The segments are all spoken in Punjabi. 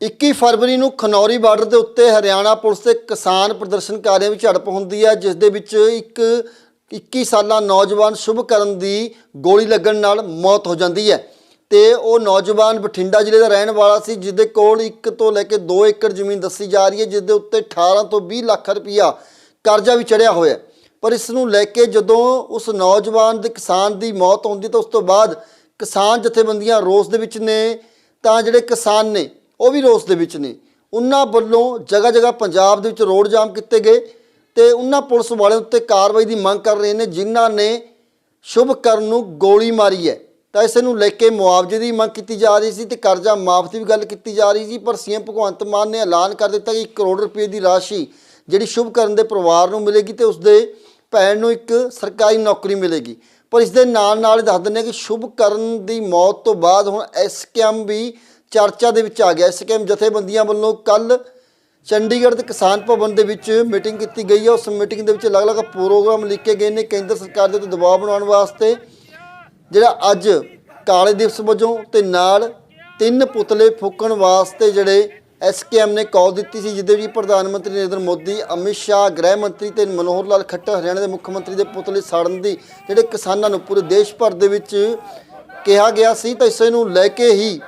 21 ਫਰਵਰੀ ਨੂੰ ਖਨੌਰੀ ਬਾਰਡਰ ਦੇ ਉੱਤੇ ਹਰਿਆਣਾ ਪੁਲਿਸ ਦੇ ਕਿਸਾਨ ਪ੍ਰਦਰਸ਼ਨਕਾਰੀਆਂ ਵਿੱਚ ਝੜਪ ਹੁੰਦੀ ਹੈ, ਜਿਸ ਦੇ ਵਿੱਚ ਇੱਕ 21 ਸਾਲਾ ਨੌਜਵਾਨ ਸ਼ੁਭਕਰਨ ਦੀ ਗੋਲੀ ਲੱਗਣ ਨਾਲ ਮੌਤ ਹੋ ਜਾਂਦੀ ਹੈ ਤੇ ਉਹ ਨੌਜਵਾਨ ਬਠਿੰਡਾ ਜ਼ਿਲ੍ਹੇ ਦਾ ਰਹਿਣ ਵਾਲਾ ਸੀ ਜਿਸ ਦੇ ਕੋਲ 1 ਤੋਂ ਲੈ ਕੇ 2 ਏਕੜ ਜ਼ਮੀਨ ਦੱਸੀ ਜਾ ਰਹੀ ਹੈ ਜਿਸ ਦੇ ਉੱਤੇ 18 ਤੋਂ 20 ਲੱਖ ਰੁਪਇਆ ਕਰਜ਼ਾ ਵੀ ਚੜਿਆ ਹੋਇਆ ਹੈ। ਪਰ ਇਸ ਨੂੰ ਲੈ ਕੇ ਜਦੋਂ ਉਸ ਨੌਜਵਾਨ ਦੇ ਕਿਸਾਨ ਦੀ ਮੌਤ ਹੁੰਦੀ, ਤਾਂ ਉਸ ਤੋਂ ਬਾਅਦ ਕਿਸਾਨ ਜਥੇਬੰਦੀਆਂ ਰੋਸ ਦੇ ਵਿੱਚ ਨੇ, ਤਾਂ ਜਿਹੜੇ ਕਿਸਾਨ ਨੇ ਉਹ ਵੀ ਰੋਸ ਦੇ ਵਿੱਚ ਨੇ। ਉਹਨਾਂ ਵੱਲੋਂ ਜਗ੍ਹਾ ਜਗ੍ਹਾ ਪੰਜਾਬ ਦੇ ਵਿੱਚ ਰੋਡ ਜਾਮ ਕੀਤੇ ਗਏ ਤੇ ਉਹਨਾਂ ਪੁਲਿਸ ਵਾਲਿਆਂ ਉੱਤੇ ਕਾਰਵਾਈ ਦੀ ਮੰਗ ਕਰ ਰਹੇ ਨੇ, ਜਿਨ੍ਹਾਂ ਨੇ ਸ਼ੁਭਕਰਨ ਨੂੰ ਗੋਲੀ ਮਾਰੀ ਹੈ। ਤਾਂ ਇਸ ਨੂੰ ਲੈ ਕੇ ਮੁਆਵਜ਼ੇ ਦੀ ਮੰਗ ਕੀਤੀ ਜਾ ਰਹੀ ਸੀ ਤੇ ਕਰਜ਼ਾ ਮਾਫ ਦੀ ਵੀ ਗੱਲ ਕੀਤੀ ਜਾ ਰਹੀ ਸੀ, ਪਰ ਸੀਐਮ ਭਗਵੰਤ ਮਾਨ ਨੇ ਐਲਾਨ ਕਰ ਦਿੱਤਾ ਕਿ 1 ਕਰੋੜ ਰੁਪਏ ਦੀ ਰਾਸ਼ੀ ਜਿਹੜੀ ਸ਼ੁਭਕਰਨ ਦੇ ਪਰਿਵਾਰ ਨੂੰ ਮਿਲੇਗੀ ਤੇ ਉਸਦੇ ਭੈਣ ਨੂੰ ਇੱਕ ਸਰਕਾਰੀ ਨੌਕਰੀ ਮਿਲੇਗੀ। ਪਰ ਇਸ ਦੇ ਨਾਲ ਨਾਲ ਦੱਸ ਦਿੰਦੇ ਹਾਂ ਕਿ ਸ਼ੁਭਕਰਨ ਦੀ ਮੌਤ ਤੋਂ ਬਾਅਦ ਹੁਣ ਐਸਕੇਐਮ ਵੀ ਚਰਚਾ ਦੇ ਵਿੱਚ ਆ ਗਿਆ। ਐਸਕੇਐਮ ਜਥੇਬੰਦੀਆਂ ਵੱਲੋਂ ਕੱਲ ਚੰਡੀਗੜ੍ਹ ਦੇ ਕਿਸਾਨ ਭਵਨ ਦੇ ਵਿੱਚ ਮੀਟਿੰਗ ਕੀਤੀ ਗਈ ਹੈ। ਉਸ ਮੀਟਿੰਗ ਦੇ ਵਿੱਚ ਅਲੱਗ-ਅਲੱਗ ਪ੍ਰੋਗਰਾਮ ਲਿਖੇ ਗਏ ਨੇ। ਕੇਂਦਰ ਸਰਕਾਰ ਦੇ ਉੱਤੇ ਦਬਾਅ ਬਣਾਉਣ ਵਾਸਤੇ ਜਿਹੜਾ ਅੱਜ ਕਾਲੇ ਦਿਵਸ ਵਜੋਂ ਤੇ ਨਾਲ ਤਿੰਨ ਪੁਤਲੇ ਫੂਕਣ ਵਾਸਤੇ ਜਿਹੜੇ ਐਸਕੇਐਮ ਨੇ ਕਾਲ ਦਿੱਤੀ ਸੀ, ਜਿਹਦੇ ਵਿੱਚ ਪ੍ਰਧਾਨ ਮੰਤਰੀ ਨਰਿੰਦਰ ਮੋਦੀ, ਅਮਿਤ ਸ਼ਾਹ, ਗ੍ਰਹਿ ਮੰਤਰੀ ਤੇ ਮਨੋਹਰ ਲਾਲ ਖੱਟਰ, ਹਰਿਆਣਾ ਦੇ ਮੁੱਖ ਮੰਤਰੀ ਦੇ ਪੁਤਲੇ ਸਾੜਨ ਦੀ ਜਿਹੜੇ ਕਿਸਾਨਾਂ ਨੂੰ ਪੂਰੇ ਦੇਸ਼ ਭਰ ਦੇ ਵਿੱਚ ਕਿਹਾ ਗਿਆ ਸੀ, ਤਾਂ ਇਸੇ ਨੂੰ ਲੈ ਕੇ ਹੀ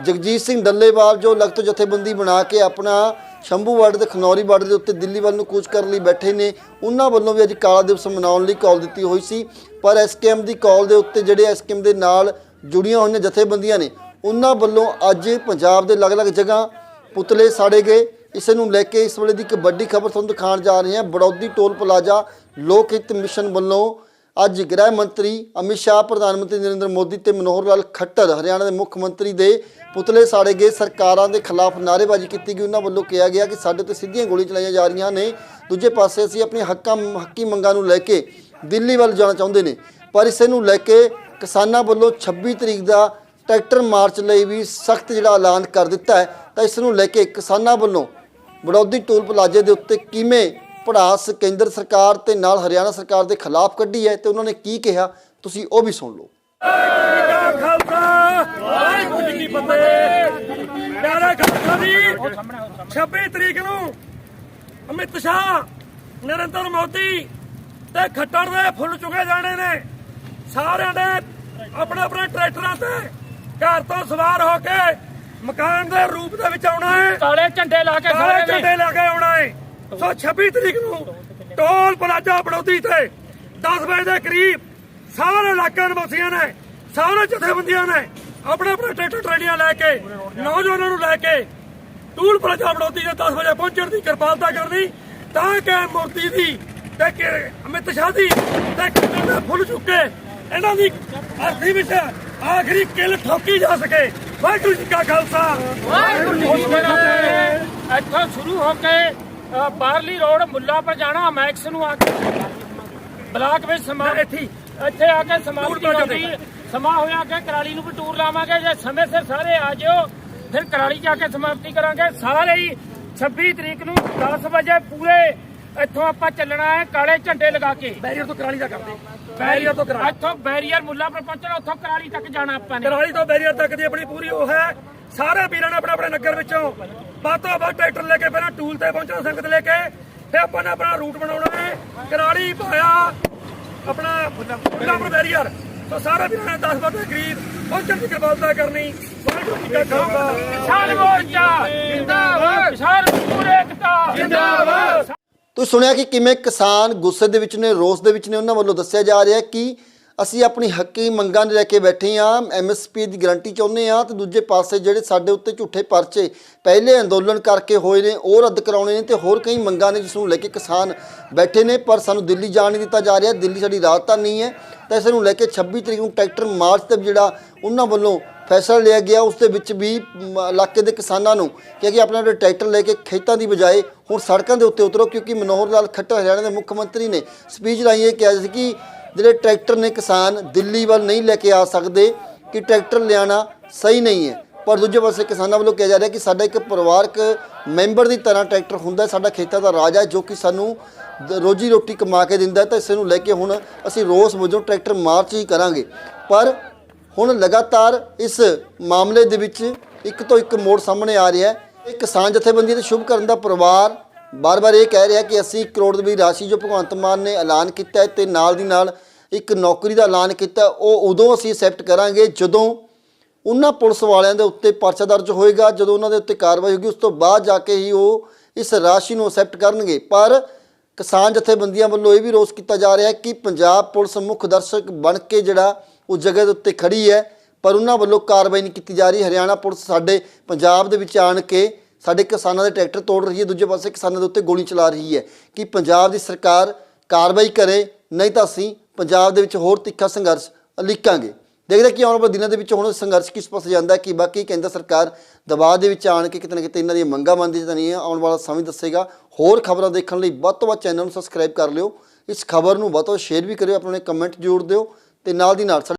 ਜਗਜੀਤ ਸਿੰਘ ਡੱਲੇਵਾਲ ਜੋ ਲਖਤ ਜਥੇਬੰਦੀ ਬਣਾ ਕੇ ਆਪਣਾ ਸ਼ੰਭੂ ਬਾਰਡਰ ਤੇ ਖਨੌਰੀ ਬਾਰਡਰ ਦੇ ਉੱਤੇ ਦਿੱਲੀ ਵੱਲ ਨੂੰ ਕੂਚ ਕਰਨ ਲਈ ਬੈਠੇ ਨੇ, ਉਹਨਾਂ ਵੱਲੋਂ ਵੀ ਅੱਜ ਕਾਲਾ ਦਿਵਸ ਮਨਾਉਣ ਲਈ ਕਾਲ ਦਿੱਤੀ ਹੋਈ ਸੀ। ਪਰ ਐਸਕੇਐਮ ਦੀ ਕਾਲ ਦੇ ਉੱਤੇ ਜਿਹੜੇ ਐਸਕੇਐਮ ਦੇ ਨਾਲ ਜੁੜੀਆਂ ਹੋਈਆਂ ਜਥੇਬੰਦੀਆਂ ਨੇ, ਉਹਨਾਂ ਵੱਲੋਂ ਅੱਜ ਪੰਜਾਬ ਦੇ ਅਲੱਗ-ਅਲੱਗ ਜਗ੍ਹਾ ਪੁਤਲੇ ਸਾੜੇ ਗਏ। ਇਸ ਨੂੰ ਲੈ ਕੇ ਇਸ ਵੇਲੇ ਦੀ ਇੱਕ ਵੱਡੀ ਖਬਰ ਤੁਹਾਨੂੰ ਦਿਖਾਉਣ ਜਾ ਰਹੇ ਹਾਂ। ਬੜੌਦੀ ਟੋਲ ਪਲਾਜ਼ਾ ਲੋਕ ਹਿੱਤ ਮਿਸ਼ਨ ਵੱਲੋਂ ਅੱਜ ਗ੍ਰਹਿ ਮੰਤਰੀ ਅਮਿਤ ਸ਼ਾਹ, ਪ੍ਰਧਾਨ ਮੰਤਰੀ ਨਰਿੰਦਰ ਮੋਦੀ ਤੇ ਮਨੋਹਰ ਲਾਲ ਖੱਟਰ ਹਰਿਆਣਾ ਦੇ ਮੁੱਖ ਮੰਤਰੀ ਦੇ ਪੁਤਲੇ ਸਾੜੇ ਗਏ। ਸਰਕਾਰਾਂ ਦੇ ਖਿਲਾਫ ਨਾਅਰੇਬਾਜ਼ੀ ਕੀਤੀ ਗਈ। ਉਹਨਾਂ ਵੱਲੋਂ ਕਿਹਾ ਗਿਆ ਕਿ ਸਾਡੇ ਤੇ ਸਿੱਧੀਆਂ ਗੋਲੀਆਂ ਚਲਾਈਆਂ ਜਾ ਰਹੀਆਂ ਨੇ। ਦੂਜੇ ਪਾਸੇ ਅਸੀਂ ਆਪਣੇ ਹੱਕਾਂ, ਹੱਕੀ ਮੰਗਾਂ ਨੂੰ ਲੈ ਕੇ ਦਿੱਲੀ ਵੱਲ ਜਾਣਾ ਚਾਹੁੰਦੇ ਨੇ। ਪਰ ਇਸੇ ਨੂੰ ਲੈ ਕੇ ਕਿਸਾਨਾਂ ਵੱਲੋਂ 26 ਤਰੀਕ ਦਾ ਟਰੈਕਟਰ ਮਾਰਚ ਲਈ ਵੀ ਸਖਤ ਜਿਹੜਾ ਐਲਾਨ ਕਰ ਦਿੱਤਾ ਹੈ। ਤਾਂ ਇਸ ਨੂੰ ਲੈ ਕੇ ਕਿਸਾਨਾਂ ਵੱਲੋਂ ਬੜੌਦੀ ਟੋਲ ਪਲਾਜ਼ੇ ਦੇ ਉੱਤੇ ਕਿਵੇਂ ਪੜਾਸ ਕੇਂਦਰ ਸਰਕਾਰ ਤੇ ਨਾਲ ਹਰਿਆਣਾ ਸਰਕਾਰ ਦੇ ਖਿਲਾਫ ਕੱਢੀ ਹੈ ਤੇ ਉਹਨਾਂ ਨੇ ਕੀ ਕਿਹਾ? ਤੁਸੀਂ ਉਹ ਵੀ ਸੁਣ ਲਓ। ਕਾ ਖਾਲਸਾ ਵਾਹਿਗੁਰੂ ਜੀ ਕੀ ਫਤਿਹ ਪਿਆਰੇ ਖਾਲਸਾ ਜੀ 26 ਤਰੀਕ ਨੂੰ। ਅਮਿਤ ਸ਼ਾਹ ਨਰਿੰਦਰ ਮੋਦੀ ਤੇ ਖੱਟਰ ਦੇ ਫੁੱਲ ਚੁਗੇ ਜਾਣੇ ਨੇ ਸਾਰਿਆਂ ਨੇ ਆਪਣੇ ਆਪਣੇ ਟਰੈਕਟਰਾਂ ਤੇ ਘਰ ਤੋਂ ਸਵਾਰ ਹੋ ਕੇ ਮਕਾਨ ਦੇ ਰੂਪ ਦੇ ਵਿੱਚ ਆਉਣਾ ਹੈ ਕਾਲੇ ਝੰਡੇ ਲਾ ਕੇ ਕਾਲੇ ਝੰਡੇ ਲਾ ਕੇ ਆਉਣਾ ਹੈ ਸੋ 26 ਤਰੀਕ ਨੂੰ ਟੋਲ ਪਲਾਜ਼ਾ ਬੜੌਦੀ ਤੇ 10 ਵਜੇ ਦੇ ਕਰੀਬ ਸਾਰੇ ਇਲਾਕੇ ਨਿਵਾਸੀਆਂ ਨੇ, ਸਾਰੇ ਜਥੇਬੰਦੀਆਂ ਨੇ ਆਪਣੇ ਆਪਣੇ ਟਰੈਕਟਰ ਟਰੇਲੀਆਂ ਲੈ ਕੇ, ਨੌਜਵਾਨਾਂ ਨੂੰ ਲੈ ਕੇ ਟੋਲ ਪਲਾਜ਼ਾ ਬੜੌਦੀ ਤੇ 10 ਵਜੇ ਪਹੁੰਚਣ ਦੀ ਕਿਰਪਾਲਤਾ ਕਰਨੀ, ਤਾਂ ਕਿ ਮੂਰਤੀ ਦੀ ਤੇ ਕਿ ਅਮਿਤ ਸ਼ਾਹ ਦੀ ਤੇ ਕਿਤੇ ਦੇ ਫੁੱਲ ਚੁੱਕੇ, ਇਹਨਾਂ ਦੀ ਅਰਥੀ ਵਿੱਚ ਆਖਰੀ ਕਿਲ ਠੋਕੀ ਜਾ ਸਕੇ। ਵਾਹਿਗੁਰੂ ਜੀ ਕਾ ਖਾਲਸਾ। ਵਾਹਿਗੁਰੂ ਜੀ ਕੀ ਫਤਿਹ। ਇੱਥੋਂ ਸ਼ੁਰੂ ਹੋ ਕੇ ਬਾਹਰਲੀ ਰੋਡ ਮੁੱਲਾ ਪਰ ਜਾਣਾ ਮੈਕਸ ਨੂੰ ਆ ਕੇ ਬਲਾਕ ਵਿੱਚ ਸਮਾ ਇੱਥੇ ਇੱਥੇ ਆ ਕੇ ਸਮਾਪਤੀ ਪਲਾਜ਼ਾ ਹੋਗੀ ਸਮਾਂ ਹੋਇਆ ਕਿ ਕਰਾਲੀ ਨੂੰ ਵੀ ਟੂਰ ਲਾਵਾਂਗੇ। ਜੇ ਸਮੇਂ ਸਿਰ ਸਾਰੇ ਆ ਜਿਓ ਫਿਰ ਕਰਾਲੀ ਜਾ ਕੇ ਸਮਾਪਤੀ ਕਰਾਂਗੇ। ਸਾਰੇ ਹੀ 26 ਤਰੀਕ ਨੂੰ 10 ਵਜੇ ਪੂਰੇ ਇੱਥੋਂ ਆਪਾਂ ਚੱਲਣਾ ਹੈ ਕਾਲੇ ਝੰਡੇ ਲਗਾ ਕੇ। ਬੈਰੀਅਰ ਤੋਂ ਕਰਾਲੀ ਦਾ ਕਰਦੇ। ਬੈਰੀਅਰ ਤੋਂ ਕਰਾਲੀ। ਇੱਥੋਂ ਬੈਰੀਅਰ ਮੁੱਲਾ ਪਰ ਪਹੁੰਚਣਾ ਉੱਥੋਂ ਕਰਾਲੀ ਤੱਕ ਜਾਣਾ ਆਪਾਂ ਨੇ। ਕਰਾਲੀ ਤੋਂ ਬੈਰੀਅਰ ਤੱਕ ਦੀ ਆਪਣੀ ਪੂਰੀ ਉਹ ਹੈ। ਸਾਰੇ ਵੀਰਾਂ ਨੇ ਆਪਣਾ ਆਪਣਾ ਨਗਰ ਵਿੱਚੋਂ ਬਾਤੋਂ ਬਾਤ ਟਰੈਕਟਰ ਲੈ ਕੇ ਪਹਿਲਾਂ ਟੂਲ ਤੇ ਪਹੁੰਚਣਾ ਸੰਗਤ ਲੈ ਕੇ। ਫਿਰ ਆਪਾਂ ਨੇ ਆਪਣਾ ਰੂਟ ਬਣਾਉਣਾ ਹੈ। ਕਰਾਲੀ ਪਾਇਆ ਆਪਣਾ ਫੁੱਲਾਪੁਰ ਬੈਰੀਅਰ। ਸੋ ਸਾਰੇ ਵੀਰਾਂ ਨੇ 10 ਵਜੇ ਦੇ ਕਰੀਬ ਪਹੁੰਚਣ ਦੀ ਕਿਰਪਾਲਤਾ ਕਰਨੀ। ਵਾਹਿਗੁਰੂ ਜੀ ਕਾ ਖਾਲਸਾ। ਕਿਸਾਨ ਮੋਰਚਾ ਜਿੰਦਾਬਾਦ। ਕਿਸਾਨ ਪੂਰੇ ਏਕਤਾ। ਜਿੰਦਾਬਾਦ। ਤੁਸੀਂ ਸੁਣਿਆ ਕਿ ਕਿਵੇਂ ਕਿਸਾਨ ਗੁੱਸੇ ਦੇ ਵਿੱਚ ਨੇ ਰੋਸ ਦੇ ਵਿੱਚ ਨੇ ਉਹਨਾਂ ਵੱਲੋਂ ਦੱਸਿਆ ਜਾ ਰਿਹਾ ਹੈ ਕਿ ਅਸੀਂ ਆਪਣੀ ਹੱਕੀ ਮੰਗਾਂ ਨੂੰ ਲੈ ਕੇ ਬੈਠੇ ਹਾਂ ਐਮਐਸਪੀ ਦੀ ਗਾਰੰਟੀ ਚਾਹੁੰਦੇ ਹਾਂ ਤੇ ਦੂਜੇ ਪਾਸੇ ਜਿਹੜੇ ਸਾਡੇ ਉੱਤੇ ਝੂਠੇ ਪਰਚੇ ਪਹਿਲੇ ਅੰਦੋਲਨ ਕਰਕੇ ਹੋਏ ਨੇ, ਉਹ ਰੱਦ ਕਰਾਉਣੇ ਨੇ ਤੇ ਹੋਰ ਕਈ ਮੰਗਾਂ ਨੇ ਜਿਸ ਨੂੰ ਲੈ ਕੇ ਕਿਸਾਨ ਬੈਠੇ ਨੇ, ਪਰ ਸਾਨੂੰ ਦਿੱਲੀ ਜਾਣ ਨਹੀਂ ਦਿੱਤਾ ਜਾ ਰਿਹਾ, ਦਿੱਲੀ ਸਾਡੀ ਰਾਜਧਾਨੀ ਹੈ ਤਾਂ ਇਸ ਨੂੰ ਲੈ ਕੇ 26 ਤਰੀਕ ਨੂੰ ਟਰੈਕਟਰ ਮਾਰਚ ਤੇ ਜਿਹੜਾ ਉਹਨਾਂ ਵੱਲੋਂ ਫੈਸਲਾ ਲਿਆ ਗਿਆ, ਉਸ ਦੇ ਵਿੱਚ ਵੀ ਇਲਾਕੇ ਦੇ ਕਿਸਾਨਾਂ ਨੂੰ ਕਿਹਾ ਕਿ ਆਪਣਾ ਜਿਹੜਾ ਟਰੈਕਟਰ ਲੈ ਕੇ ਖੇਤਾਂ ਦੀ ਬਜਾਏ ਹੁਣ ਸੜਕਾਂ ਦੇ ਉੱਤੇ ਉਤਰੋ, ਕਿਉਂਕਿ ਮਨੋਹਰ ਲਾਲ ਖੱਟਰ ਹਰਿਆਣਾ ਦੇ ਮੁੱਖ ਮੰਤਰੀ ਨੇ ਸਪੀਚ ਰਾਹੀਂ ਇਹ ਕਿਹਾ ਸੀ ਕਿ ਜਿਹੜੇ ਟਰੈਕਟਰ ਨੇ ਕਿਸਾਨ ਦਿੱਲੀ ਵੱਲ ਨਹੀਂ ਲੈ ਕੇ ਆ ਸਕਦੇ ਕਿ ਟਰੈਕਟਰ ਲਿਆਣਾ ਸਹੀ ਨਹੀਂ ਹੈ। ਪਰ ਦੂਜੇ ਪਾਸੇ ਕਿਸਾਨਾਂ ਵੱਲੋਂ ਕਿਹਾ ਜਾ ਰਿਹਾ ਕਿ ਸਾਡਾ ਇੱਕ ਪਰਿਵਾਰਕ ਮੈਂਬਰ ਦੀ ਤਰ੍ਹਾਂ ਟਰੈਕਟਰ ਹੁੰਦਾ ਸਾਡਾ ਖੇਤਾਂ ਦਾ ਰਾਜ ਹੈ ਜੋ ਕਿ ਸਾਨੂੰ ਰੋਜੀ ਰੋਟੀ ਕਮਾ ਕੇ ਦਿੰਦਾ ਤਾਂ ਇਸ ਨੂੰ ਲੈ ਕੇ ਹੁਣ ਅਸੀਂ ਰੋਸ ਵਜੋਂ ਟਰੈਕਟਰ ਮਾਰਚ ਹੀ ਕਰਾਂਗੇ। ਪਰ ਹੁਣ ਲਗਾਤਾਰ ਇਸ ਮਾਮਲੇ ਦੇ ਵਿੱਚ ਇੱਕ ਤੋਂ ਇੱਕ ਮੋੜ ਸਾਹਮਣੇ ਆ ਰਿਹਾ ਹੈ। ਇਹ ਕਿਸਾਨ ਜਥੇਬੰਦੀ ਦੇ ਸ਼ੁਭ ਕਰਨ ਦਾ ਪਰਿਵਾਰ ਬਾਰ-ਬਾਰ ਇਹ ਕਹਿ ਰਿਹਾ ਕਿ ਅਸੀਂ ਕਰੋੜ ਦੀ ਰਾਸ਼ੀ ਜੋ ਭਗਵੰਤ ਮਾਨ ਨੇ ਐਲਾਨ ਕੀਤਾ ਹੈ ਤੇ ਨਾਲ ਦੀ ਨਾਲ ਇੱਕ ਨੌਕਰੀ ਦਾ ਐਲਾਨ ਕੀਤਾ, ਉਹ ਉਦੋਂ ਅਸੀਂ ਐਕਸੈਪਟ ਕਰਾਂਗੇ ਜਦੋਂ ਉਹਨਾਂ ਪੁਲਿਸ ਵਾਲਿਆਂ ਦੇ ਉੱਤੇ ਪਰਚਾ ਦਰਜ ਹੋਏਗਾ, ਜਦੋਂ ਉਹਨਾਂ ਦੇ ਉੱਤੇ ਕਾਰਵਾਈ ਹੋਗੀ ਉਸ ਤੋਂ ਬਾਅਦ ਜਾ ਕੇ ਹੀ ਉਹ ਇਸ ਰਾਸ਼ੀ ਨੂੰ ਐਕਸੈਪਟ ਕਰਨਗੇ। ਪਰ ਕਿਸਾਨ ਜਥੇਬੰਦੀਆਂ ਵੱਲੋਂ ਇਹ ਵੀ ਰੋਸ ਕੀਤਾ ਜਾ ਰਿਹਾ ਕਿ ਪੰਜਾਬ ਪੁਲਿਸ ਮੁੱਖ ਦਰਸ਼ਕ ਬਣ ਕੇ ਜਿਹੜਾ ਉਹ ਜਗ੍ਹਾ ਦੇ ਉੱਤੇ ਖੜੀ ਹੈ, ਪਰ ਉਹਨਾਂ ਵੱਲੋਂ ਕਾਰਵਾਈ ਨਹੀਂ ਕੀਤੀ ਜਾ ਰਹੀ। ਹਰਿਆਣਾ ਪੁਲਿਸ ਸਾਡੇ ਪੰਜਾਬ ਦੇ ਵਿੱਚ ਆਣ ਕੇ ਸਾਡੇ ਕਿਸਾਨਾਂ ਦੇ ਟਰੈਕਟਰ ਤੋੜ ਰਹੀ ਹੈ, ਦੂਜੇ ਪਾਸੇ ਕਿਸਾਨਾਂ ਦੇ ਉੱਤੇ ਗੋਲੀ ਚਲਾ ਰਹੀ ਹੈ ਕਿ ਪੰਜਾਬ ਦੀ ਸਰਕਾਰ ਕਾਰਵਾਈ ਕਰੇ, ਨਹੀਂ ਤਾਂ ਅਸੀਂ ਪੰਜਾਬ ਦੇ ਵਿੱਚ ਹੋਰ ਤਿੱਖਾ ਸੰਘਰਸ਼ ਲਿਖਾਂਗੇ ਦੇਖਦੇ ਕਿ ਆਉਣ ਵਾਲੇ ਦਿਨਾਂ ਦੇ ਵਿੱਚ ਹੁਣ ਸੰਘਰਸ਼ ਕਿਸ ਪਾਸੇ ਜਾਂਦਾ ਕਿ ਬਾਕੀ ਕੇਂਦਰ ਸਰਕਾਰ ਦਬਾਅ ਦੇ ਵਿੱਚ ਆਣ ਕੇ ਕਿਤੇ ਨਾ ਕਿਤੇ ਇਹਨਾਂ ਦੀਆਂ ਮੰਗਾਂ ਮੰਨਦੀ ਤਾਂ ਨਹੀਂ ਆਉਣ ਵਾਲਾ ਸਮੇਂ ਦੱਸੇਗਾ। ਹੋਰ ਖਬਰਾਂ ਦੇਖਣ ਲਈ ਵੱਧ ਤੋਂ ਵੱਧ ਚੈਨਲ ਨੂੰ ਸਬਸਕ੍ਰਾਈਬ ਕਰ ਲਿਓ। ਇਸ ਖਬਰ ਨੂੰ ਵੱਧ ਤੋਂ ਵੱਧ ਸ਼ੇਅਰ ਵੀ ਕਰਿਓ, ਆਪਣੇ ਕਮੈਂਟ ਜ਼ਰੂਰ ਦਿਓ ਤੇ ਨਾਲ ਦੀ ਨਾਲ ਸਾਡੇ